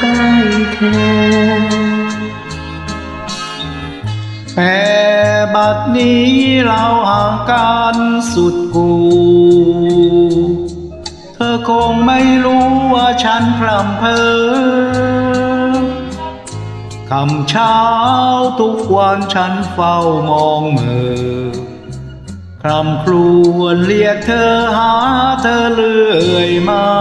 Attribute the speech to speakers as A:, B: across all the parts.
A: ใกล้เธอแต่บัดนี้เราห่างกันสุดกู เธอคงไม่รู้ว่าฉันพร่ำเพอคำเช้าทุกวันฉันเฝ้ามองเมือคำครวญเรียกเธอหาเธอเลื่อยมา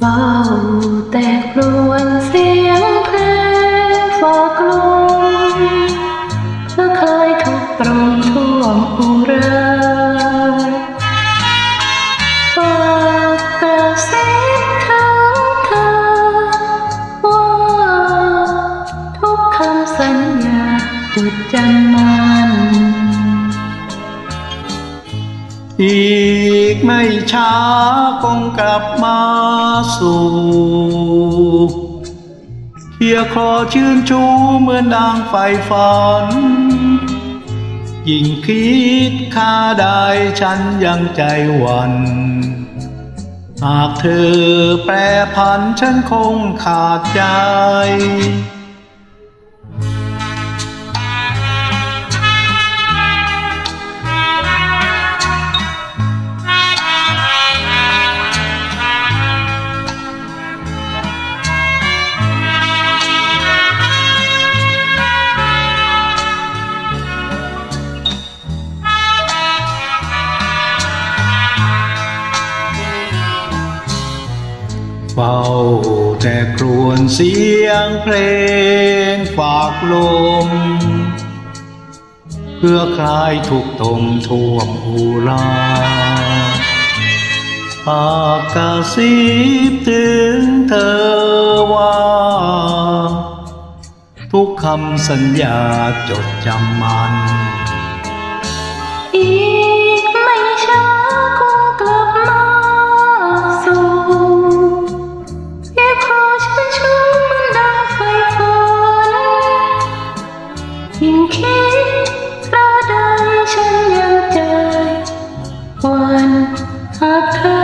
B: เบาแต่กรวนเสียงเพลง อีก
A: ไม่ช้าคงกลับมาสู่เคียคอชื่นชูเหมือนนางไฟฝัน ยิ่งคิดค่าได้ฉันยังใจหวันหากเธอแปรพันฉันคงขาดใจ ฝ้าแต่ครวญเสียงเพลงฝากลม เพื่อคลายทุกข์ตมท่วมอุราปากกาซิบถึงเธอว่า ทุกคำสัญญาจดจำมัน
B: อี ยิ่งคิดเพราะใดฉันยังใจวันหากเธอ